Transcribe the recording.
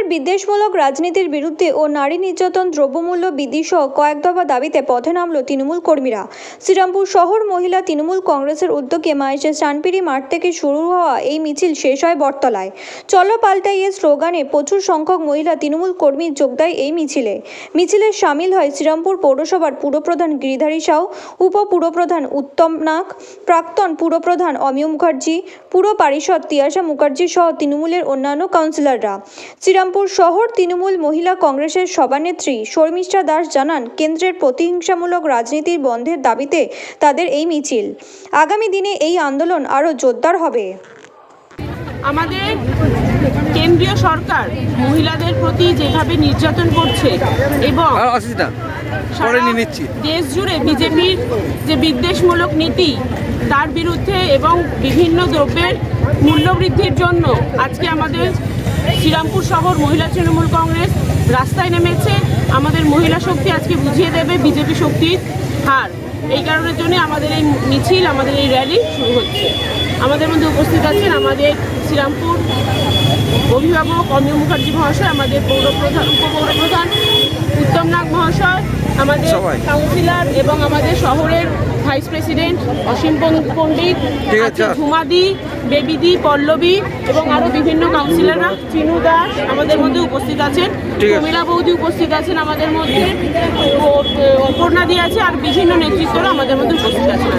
কেন্দ্রের বিদ্বেষমূলক রাজনীতির বিরুদ্ধে ও নারী নির্যাতন দ্রব্যমূল্য বৃদ্ধি সহ কয়েক দফা দাবিতে পথে নামল তৃণমূল কর্মীরা। শ্রীরামপুর শহর মহিলা তৃণমূল কংগ্রেসের উদ্যোগে মায়েশের চানপিড়ি মাঠ থেকে শুরু হওয়া এই মিছিল শেষ হয় বটতলায়। চলো পাল্টাই এর স্লোগানে প্রচুর সংখ্যক মহিলা তৃণমূল কর্মী যোগ দেয় এই মিছিলে। মিছিলে সামিল হয় শ্রীরামপুর পৌরসভার পুরপ্রধান গিরিধারী সাউ উপপুরপ্রধান উত্তম নাগ, প্রাক্তন পুরপ্রধান অমিয় মুখার্জি পুর পারিষদ তিয়াসা মুখার্জি সহ তৃণমূলের অন্যান্য কাউন্সিলররা। শ্রীরামপুর শহর তৃণমূল মহিলা কংগ্রেসের সভানেত্রী শর্মিষ্ঠা দাস জানান কেন্দ্রের প্রতিহিংসামূলক রাজনীতির বন্ধের দাবিতে তাদের এই মিছিল। আগামী দিনে এই আন্দোলন আরও জোরদার হবে। আমাদের কেন্দ্রীয় সরকার মহিলাদের প্রতি যেভাবে নির্যাতন করছে এবং দেশ জুড়ে বিজেপির যে বিদ্বেষমূলক নীতি তার বিরুদ্ধে এবং বিভিন্ন দ্রব্যের মূল্যবৃদ্ধির জন্য আজকে আমাদের শ্রীরামপুর শহর মহিলা তৃণমূল কংগ্রেস রাস্তায় নেমেছে। আমাদের মহিলা শক্তি আজকে বুঝিয়ে দেবে বিজেপি শক্তির হার। এই কারণের জন্য আমাদের এই মিছিল আমাদের এই র্যালি শুরু হচ্ছে। আমাদের মধ্যে উপস্থিত আছেন আমাদের শ্রীরামপুর অভিভাবক অমিয় মুখার্জি মহাশয় আমাদের পৌরপ্রধান উপপৌরপ্রধান উত্তম নাগ মহাশয় আমাদের। কাউন্সিলর এবং আমাদের শহরের ভাইস প্রেসিডেন্ট অসীম পণ্ডিত ঝুমাদি বেবিদি পল্লবী এবং আরও বিভিন্ন কাউন্সিলররা চিনু দাস আমাদের মধ্যে উপস্থিত আছেন প্রমিলা বৌদি উপস্থিত আছেন আমাদের মধ্যে ও- অপর্ণাদি আছে আর বিভিন্ন নেতৃত্বরা আমাদের মধ্যে উপস্থিত আছেন।